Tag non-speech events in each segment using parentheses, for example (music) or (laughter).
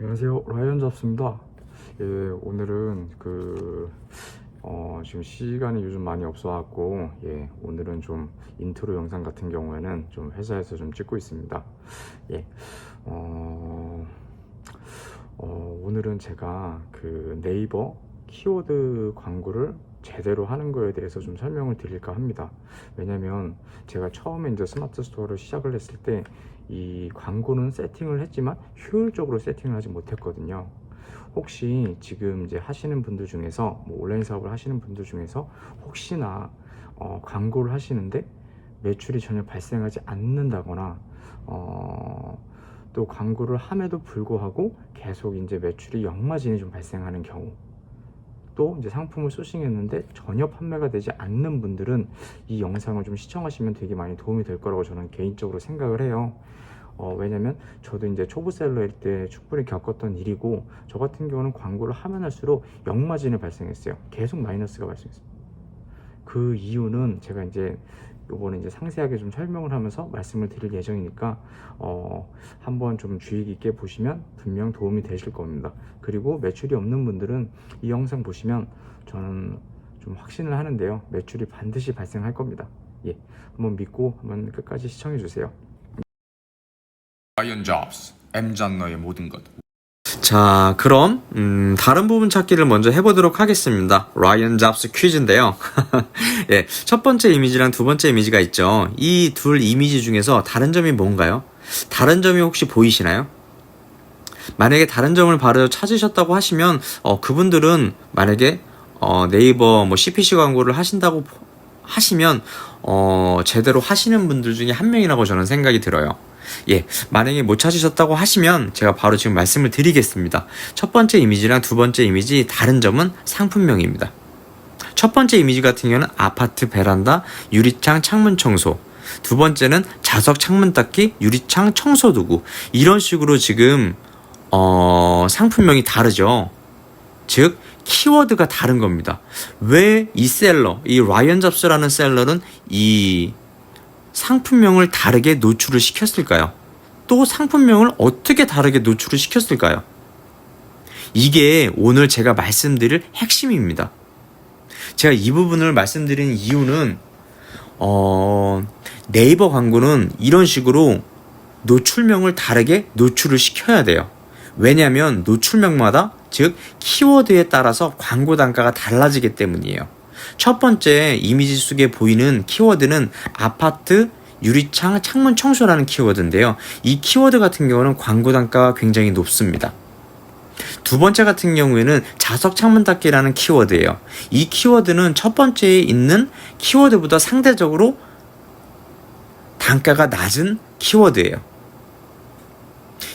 안녕하세요. 라이언 잡스입니다. 예, 오늘은 그 어, 지금 시간이 요즘 많이 없어갖고 예, 오늘은 좀 인트로 영상 같은 경우에는 좀 회사에서 좀 찍고 있습니다. 예, 어, 어, 오늘은 제가 그 네이버 키워드 광고를 제대로 하는 거에 대해서 좀 설명을 드릴까 합니다. 왜냐면 제가 처음에 이제 스마트 스토어를 시작을 했을 때 이 광고는 세팅을 했지만 효율적으로 세팅을 하지 못했거든요. 혹시 지금 이제 하시는 분들 중에서 뭐 온라인 사업을 하시는 분들 중에서 혹시나 어, 광고를 하시는데 매출이 전혀 발생하지 않는다거나 어, 또 광고를 함에도 불구하고 계속 이제 매출이 역마진이 좀 발생하는 경우 또 이제 상품을 소싱했는데 전혀 판매가 되지 않는 분들은 이 영상을 좀 시청하시면 되게 많이 도움이 될 거라고 저는 개인적으로 생각을 해요. 어, 왜냐면 저도 이제 초보셀러일 때 충분히 겪었던 일이고 저 같은 경우는 광고를 하면 할수록 역마진이 발생했어요. 계속 마이너스가 발생했습니다. 그 이유는 제가 이제 요번에 이제 상세하게 좀 설명을 하면서 말씀을 드릴 예정이니까 어, 한번 좀 주의 깊게 보시면 분명 도움이 되실 겁니다. 그리고 매출이 없는 분들은 이 영상 보시면 저는 좀 확신을 하는데요. 매출이 반드시 발생할 겁니다. 예, 한번 믿고 한번 끝까지 시청해 주세요. 라이언 잡스 M 장너의 모든 것 자, 그럼 음, 다른 부분 찾기를 먼저 해보도록 하겠습니다. 라이언 잡스 퀴즈인데요. (laughs) 예, 첫 번째 이미지랑 두 번째 이미지가 있죠. 이 둘 이미지 중에서 다른 점이 뭔가요? 다른 점이 혹시 보이시나요? 만약에 다른 점을 바로 찾으셨다고 하시면 어, 그분들은 만약에 어, 네이버 뭐 CPC 광고를 하신다고 보- 하시면 어, 제대로 하시는 분들 중에 한 명이라고 저는 생각이 들어요. 예, 만약에 못 찾으셨다고 하시면 제가 바로 지금 말씀을 드리겠습니다. 첫 번째 이미지랑 두 번째 이미지 다른 점은 상품명입니다. 첫 번째 이미지 같은 경우는 아파트 베란다 유리창 창문 청소. 두 번째는 자석 창문 닦기 유리창 청소 도구. 이런 식으로 지금 어, 상품명이 다르죠. 즉 키워드가 다른 겁니다. 왜 이 셀러, 이 라이언 잡스라는 셀러는 이 상품명을 다르게 노출을 시켰을까요? 또 상품명을 어떻게 다르게 노출을 시켰을까요? 이게 오늘 제가 말씀드릴 핵심입니다. 제가 이 부분을 말씀드리는 이유는 어, 네이버 광고는 이런 식으로 노출명을 다르게 노출을 시켜야 돼요. 왜냐하면 노출명마다 즉 키워드에 따라서 광고 단가가 달라지기 때문이에요. 첫 번째 이미지 속에 보이는 키워드는 아파트 유리창 창문 청소라는 키워드인데요. 이 키워드 같은 경우는 광고 단가가 굉장히 높습니다. 두 번째 같은 경우에는 자석 창문 닫기라는 키워드예요. 이 키워드는 첫 번째에 있는 키워드보다 상대적으로 단가가 낮은 키워드예요.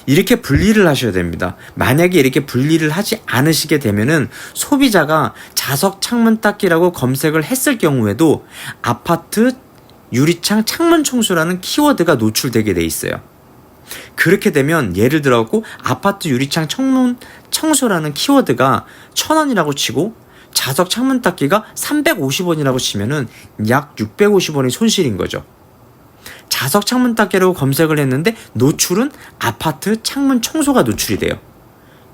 이렇게 분리를 하셔야 됩니다. 만약에 이렇게 분리를 하지 않으시게 되면은 소비자가 자석 창문 닦기라고 검색을 했을 경우에도 아파트 유리창 창문 청소라는 키워드가 노출되게 돼 있어요. 그렇게 되면 예를 들어갖고 아파트 유리창 창문 청소라는 키워드가 천 원이라고 치고 자석 창문 닦기가 350원이라고 치면은 약 650원의 손실인 거죠. 자석 창문 닦기라고 검색을 했는데 노출은 아파트 창문 청소가 노출이 돼요.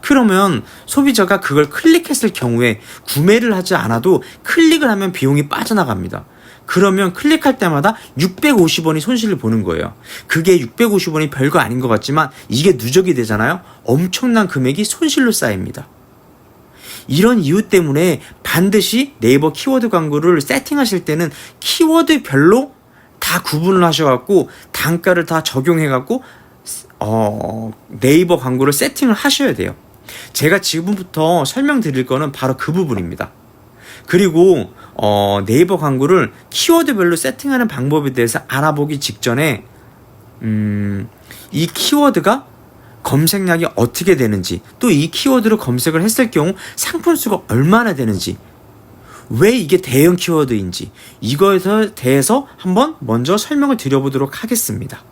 그러면 소비자가 그걸 클릭했을 경우에 구매를 하지 않아도 클릭을 하면 비용이 빠져나갑니다. 그러면 클릭할 때마다 650원이 손실을 보는 거예요. 그게 650원이 별거 아닌 것 같지만 이게 누적이 되잖아요. 엄청난 금액이 손실로 쌓입니다. 이런 이유 때문에 반드시 네이버 키워드 광고를 세팅하실 때는 키워드별로 다 구분을 하셔갖고 단가를 다 적용해갖고 어, 네이버 광고를 세팅을 하셔야 돼요. 제가 지금부터 설명드릴 거는 바로 그 부분입니다. 그리고 어, 네이버 광고를 키워드별로 세팅하는 방법에 대해서 알아보기 직전에 음, 이 키워드가 검색량이 어떻게 되는지 또 이 키워드를 검색을 했을 경우 상품 수가 얼마나 되는지 왜 이게 대형 키워드인지 이거에 대해서 한번 먼저 설명을 드려보도록 하겠습니다.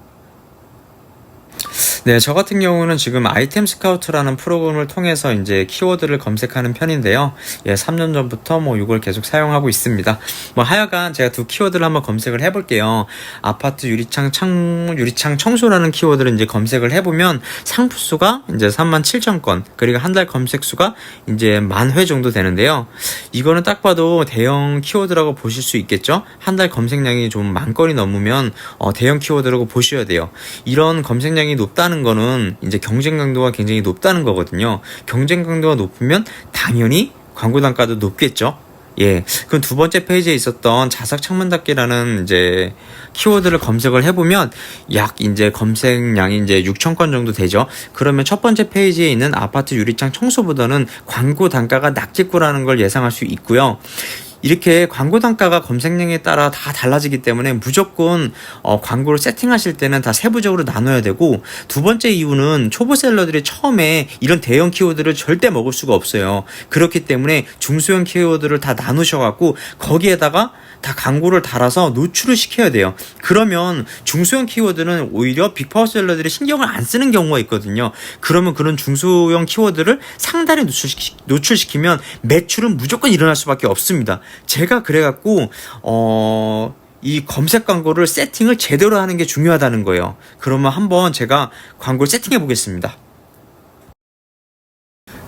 네, 저 같은 경우는 지금 아이템 스카우트라는 프로그램을 통해서 이제 키워드를 검색하는 편인데요. 예, 3년 전부터 뭐 이걸 계속 사용하고 있습니다. 뭐 하여간 제가 두 키워드를 한번 검색을 해볼게요. 아파트 유리창 창, 유리창 청소라는 키워드를 이제 검색을 해보면 상품 수가 이제 3만 7천 건, 그리고 한 달 검색 수가 이제 만 회 정도 되는데요. 이거는 딱 봐도 대형 키워드라고 보실 수 있겠죠? 한 달 검색량이 좀 만 건이 넘으면 어, 대형 키워드라고 보셔야 돼요. 이런 검색량이 높 다는 거는 이제 경쟁 강도가 굉장히 높다는 거거든요. 경쟁 강도가 높으면 당연히 광고 단가도 높겠죠. 예. 그럼 두 번째 페이지에 있었던 자석 창문 닫기라는 이제 키워드를 검색을 해보면 약 이제 검색량이 이제 6천 건 정도 되죠. 그러면 첫 번째 페이지에 있는 아파트 유리창 청소보다는 광고 단가가 낮겠구라는 걸 예상할 수 있고요. 이렇게 광고 단가가 검색량에 따라 다 달라지기 때문에 무조건 어, 광고를 세팅하실 때는 다 세부적으로 나눠야 되고 두 번째 이유는 초보 셀러들이 처음에 이런 대형 키워드를 절대 먹을 수가 없어요. 그렇기 때문에 중소형 키워드를 다 나누셔갖고 거기에다가 다 광고를 달아서 노출을 시켜야 돼요. 그러면 중소형 키워드는 오히려 빅파워 셀러들이 신경을 안 쓰는 경우가 있거든요. 그러면 그런 중소형 키워드를 상단에 노출시키, 노출시키면 매출은 무조건 일어날 수밖에 없습니다. 제가 그래갖고 어. 이 검색 광고를 세팅을 제대로 하는 게 중요하다는 거예요. 그러면 한번 제가 광고를 세팅해 보겠습니다.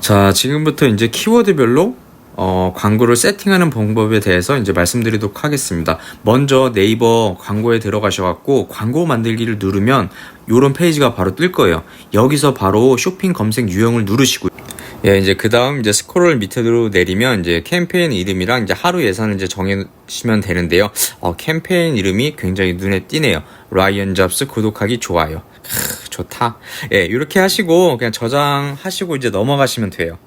자, 지금부터 이제 키워드별로 어, 광고를 세팅하는 방법에 대해서 이제 말씀드리도록 하겠습니다. 먼저 네이버 광고에 들어가셔갖고 광고 만들기를 누르면 이런 페이지가 바로 뜰 거예요. 여기서 바로 쇼핑 검색 유형을 누르시고요. 예, 이제 그 다음 이제 스크롤 밑으로 내리면 이제 캠페인 이름이랑 이제 하루 예산을 이제 정해시면 되는데요. 어, 캠페인 이름이 굉장히 눈에 띄네요. 라이언 잡스 구독하기 좋아요. 크, 좋다. 예, 이렇게 하시고 그냥 저장하시고 이제 넘어가시면 돼요.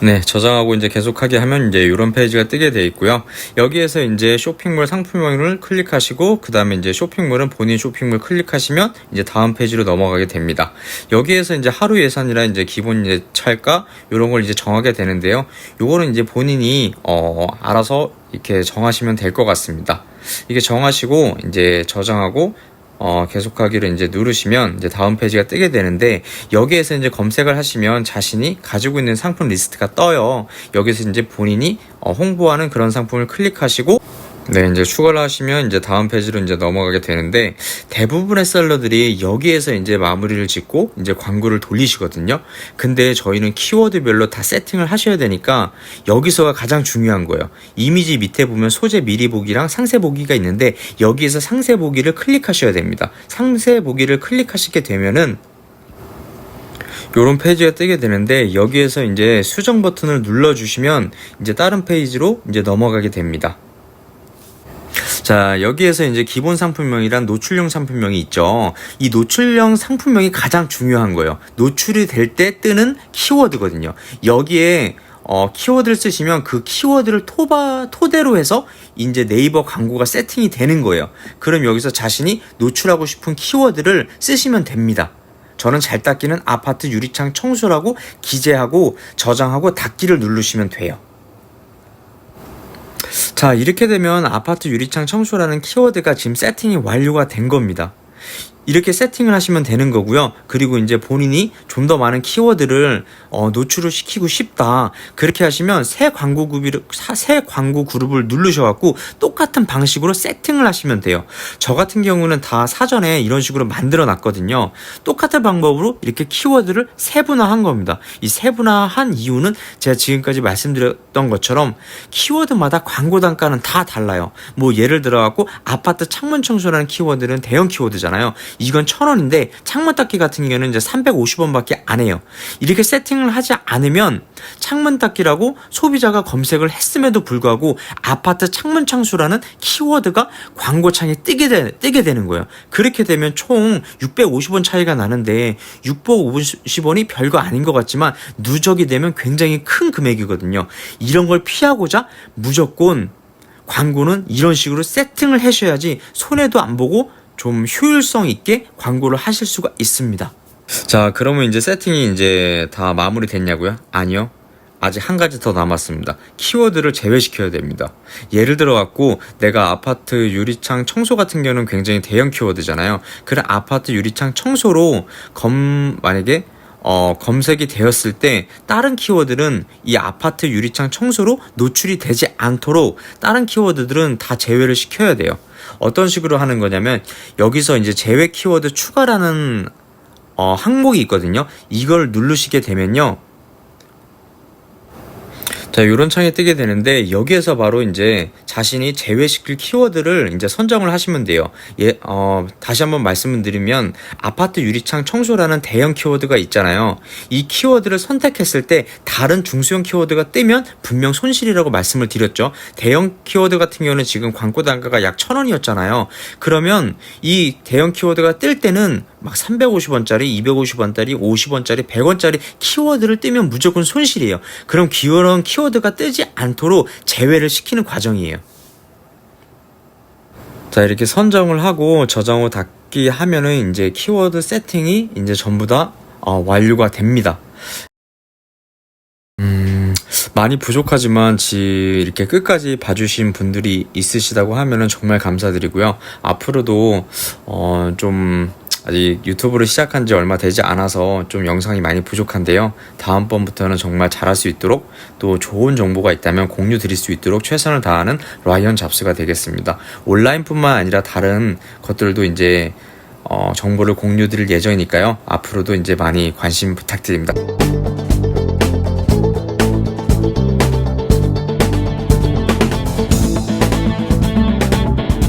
네, 저장하고 이제 계속하게 하면 이제 이런 페이지가 뜨게 돼 있고요. 여기에서 이제 쇼핑몰 상품명을 클릭하시고 그 다음에 이제 쇼핑몰은 본인 쇼핑몰 클릭하시면 이제 다음 페이지로 넘어가게 됩니다. 여기에서 이제 하루 예산이라 이제 기본 이제 찰가 이런 걸 이제 정하게 되는데요. 요거는 이제 본인이 어 알아서 이렇게 정하시면 될 것 같습니다. 이게 정하시고 이제 저장하고 어, 계속하기를 이제 누르시면 이제 다음 페이지가 뜨게 되는데 여기에서 이제 검색을 하시면 자신이 가지고 있는 상품 리스트가 떠요. 여기서 이제 본인이 어, 홍보하는 그런 상품을 클릭하시고 네, 이제 추가를 하시면 이제 다음 페이지로 이제 넘어가게 되는데 대부분의 셀러들이 여기에서 이제 마무리를 짓고 이제 광고를 돌리시거든요. 근데 저희는 키워드별로 다 세팅을 하셔야 되니까 여기서가 가장 중요한 거예요. 이미지 밑에 보면 소재 미리 보기랑 상세 보기가 있는데 여기에서 상세 보기를 클릭하셔야 됩니다. 상세 보기를 클릭하시게 되면은 요런 페이지가 뜨게 되는데 여기에서 이제 수정 버튼을 눌러 주시면 이제 다른 페이지로 이제 넘어가게 됩니다. 자, 여기에서 이제 기본 상품명이란 노출형 상품명이 있죠. 이 노출형 상품명이 가장 중요한 거예요. 노출이 될 때 뜨는 키워드거든요. 여기에 어, 키워드를 쓰시면 그 키워드를 토바, 토대로 해서 이제 네이버 광고가 세팅이 되는 거예요. 그럼 여기서 자신이 노출하고 싶은 키워드를 쓰시면 됩니다. 저는 잘 닦이는 아파트 유리창 청소라고 기재하고 저장하고 닫기를 누르시면 돼요. 자, 이렇게 되면 아파트 유리창 청소라는 키워드가 지금 세팅이 완료가 된 겁니다. 이렇게 세팅을 하시면 되는 거고요. 그리고 이제 본인이 좀 더 많은 키워드를 어, 노출을 시키고 싶다. 그렇게 하시면 새 광고 그룹을 새 광고 그룹을 누르셔 갖고 똑같은 방식으로 세팅을 하시면 돼요. 저 같은 경우는 다 사전에 이런 식으로 만들어 놨거든요. 똑같은 방법으로 이렇게 키워드를 세분화한 겁니다. 이 세분화한 이유는 제가 지금까지 말씀드렸던 것처럼 키워드마다 광고 단가는 다 달라요. 뭐 예를 들어 갖고 아파트 창문 청소라는 키워드는 대형 키워드잖아요. 이건 천 원인데 창문 닦기 같은 경우는 이제 350원밖에 안 해요. 이렇게 세팅을 하지 않으면 창문 닦기라고 소비자가 검색을 했음에도 불구하고 아파트 창문 창수라는 키워드가 광고창에 뜨게, 되, 뜨게 되는 거예요. 그렇게 되면 총 650원 차이가 나는데 650원이 별거 아닌 것 같지만 누적이 되면 굉장히 큰 금액이거든요. 이런 걸 피하고자 무조건 광고는 이런 식으로 세팅을 하셔야지 손해도 안 보고 좀 효율성 있게 광고를 하실 수가 있습니다. 자, 그러면 이제 세팅이 이제 다 마무리 됐냐고요? 아니요. 아직 한 가지 더 남았습니다. 키워드를 제외시켜야 됩니다. 예를 들어 갖고 내가 아파트 유리창 청소 같은 경우는 굉장히 대형 키워드잖아요. 그런 아파트 유리창 청소로 검 만약에 어, 검색이 되었을 때 다른 키워드는 이 아파트 유리창 청소로 노출이 되지 않도록 다른 키워드들은 다 제외를 시켜야 돼요. 어떤 식으로 하는 거냐면 여기서 이제 제외 키워드 추가라는 어, 항목이 있거든요. 이걸 누르시게 되면요. 자, 이런 창이 뜨게 되는데 여기에서 바로 이제 자신이 제외시킬 키워드를 이제 선정을 하시면 돼요. 예, 어, 다시 한번 말씀을 드리면 아파트 유리창 청소라는 대형 키워드가 있잖아요. 이 키워드를 선택했을 때 다른 중소형 키워드가 뜨면 분명 손실이라고 말씀을 드렸죠. 대형 키워드 같은 경우는 지금 광고 단가가 약 천 원이었잖아요. 그러면 이 대형 키워드가 뜰 때는 막 350원짜리, 250원짜리, 50원짜리, 100원짜리 키워드를 뜨면 무조건 손실이에요. 그럼 그런 키워드가 뜨지 않도록 제외를 시키는 과정이에요. 자, 이렇게 선정을 하고 저장 후 닫기 하면은 이제 키워드 세팅이 이제 전부 다 어, 완료가 됩니다. 음, 많이 부족하지만 지 이렇게 끝까지 봐주신 분들이 있으시다고 하면은 정말 감사드리고요. 앞으로도 어, 좀 아직 유튜브를 시작한 지 얼마 되지 않아서 좀 영상이 많이 부족한데요. 다음번부터는 정말 잘할 수 있도록 또 좋은 정보가 있다면 공유 드릴 수 있도록 최선을 다하는 라이언 잡스가 되겠습니다. 온라인뿐만 아니라 다른 것들도 이제 어, 정보를 공유 드릴 예정이니까요. 앞으로도 이제 많이 관심 부탁드립니다.